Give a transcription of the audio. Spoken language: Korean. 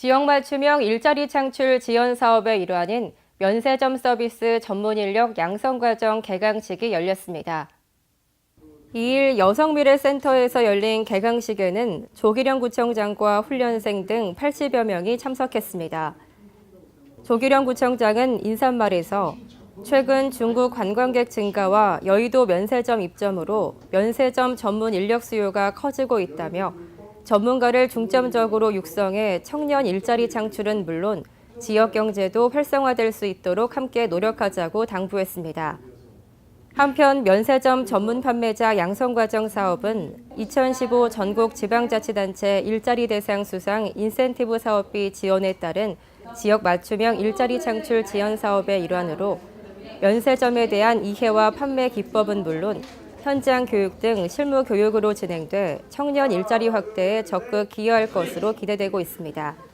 지역 맞춤형 일자리 창출 지원 사업의 일환인 면세점 서비스 전문 인력 양성 과정 개강식이 열렸습니다. 2일 여성미래센터에서 열린 개강식에는 조기령 구청장과 훈련생 등 80여 명이 참석했습니다. 조기령 구청장은 인사말에서 최근 중국 관광객 증가와 여의도 면세점 입점으로 면세점 전문 인력 수요가 커지고 있다며 전문가를 중점적으로 육성해 청년 일자리 창출은 물론 지역 경제도 활성화될 수 있도록 함께 노력하자고 당부했습니다. 한편 면세점 전문 판매자 양성 과정 사업은 2015 전국 지방자치단체 일자리 대상 수상 인센티브 사업비 지원에 따른 지역 맞춤형 일자리 창출 지원 사업의 일환으로 면세점에 대한 이해와 판매 기법은 물론 현장 교육 등 실무 교육으로 진행돼 청년 일자리 확대에 적극 기여할 것으로 기대되고 있습니다.